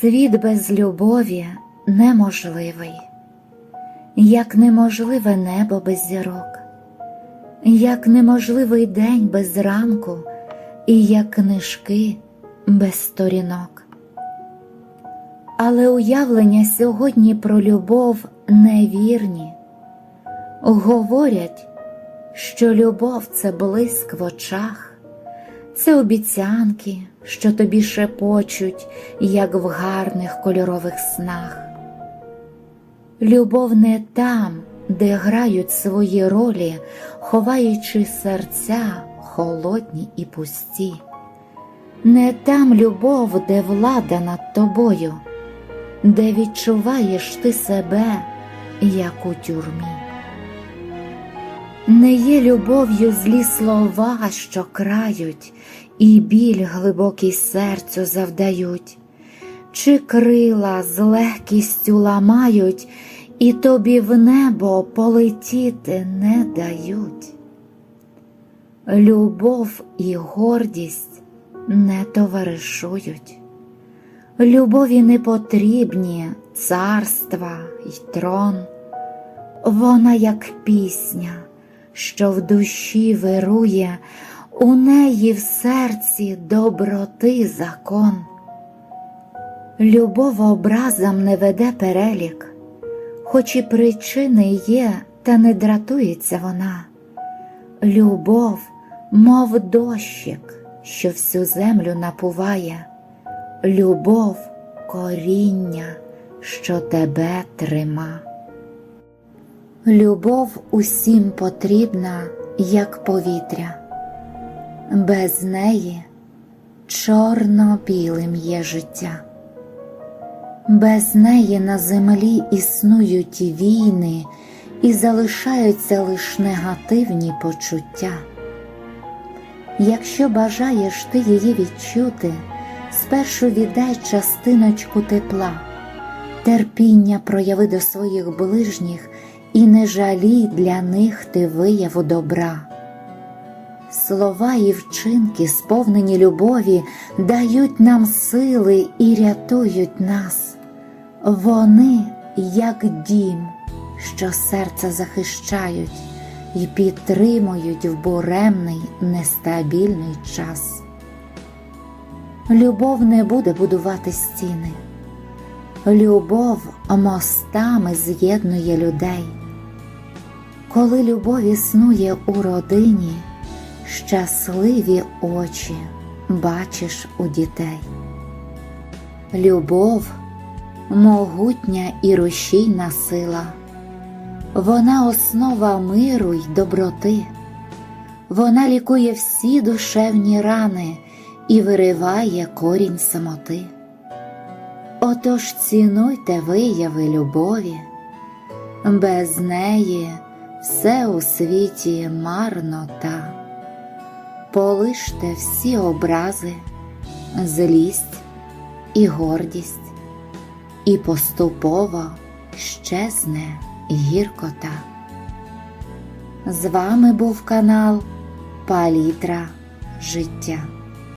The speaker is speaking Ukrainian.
Світ без любові неможливий, як неможливе небо без зірок, як неможливий день без ранку, і як книжки без сторінок. Але уявлення сьогодні про любов невірні. Говорять, що любов це блиск в очах, це обіцянки, що тобі шепочуть, як в гарних кольорових снах. Любов не там, де грають свої ролі, ховаючи серця холодні і пусті, не там любов, де влада над тобою, де відчуваєш ти себе, як у тюрмі. Не є любов'ю злі слова, що крають, і біль глибокий серцю завдають, чи крила з легкістю ламають, і тобі в небо полетіти не дають. Любов і гордість не товаришують, любові не потрібні царства й трон, вона як пісня що в душі вирує, у неї в серці доброти закон. Любов образам не веде перелік, хоч і причини є, та не дратується вона. Любов, мов дощик, що всю землю напуває, любов коріння, що тебе трима. Любов усім потрібна, як повітря, без неї чорно-білим є життя, без неї на землі існують війни і залишаються лиш негативні почуття. Якщо бажаєш ти її відчути, спершу віддай частиночку тепла, терпіння прояви до своїх ближніх і не жалій для них ти вияву добра. Слова і вчинки, сповнені любові, дають нам сили і рятують нас. Вони, як дім, що серце захищають і підтримують в буремний нестабільний час. Любов не буде будувати стіни. Любов мостами з'єднує людей. Коли любов існує у родині, щасливі очі бачиш у дітей. Любов могутня і рушійна сила, вона основа миру й доброти, вона лікує всі душевні рани і вириває корінь самоти. Отож цінуйте вияви любові, без неї все у світі марнота. Полиште всі образи, злість і гордість, і поступово щезне гіркота. З вами був канал Палітра життя.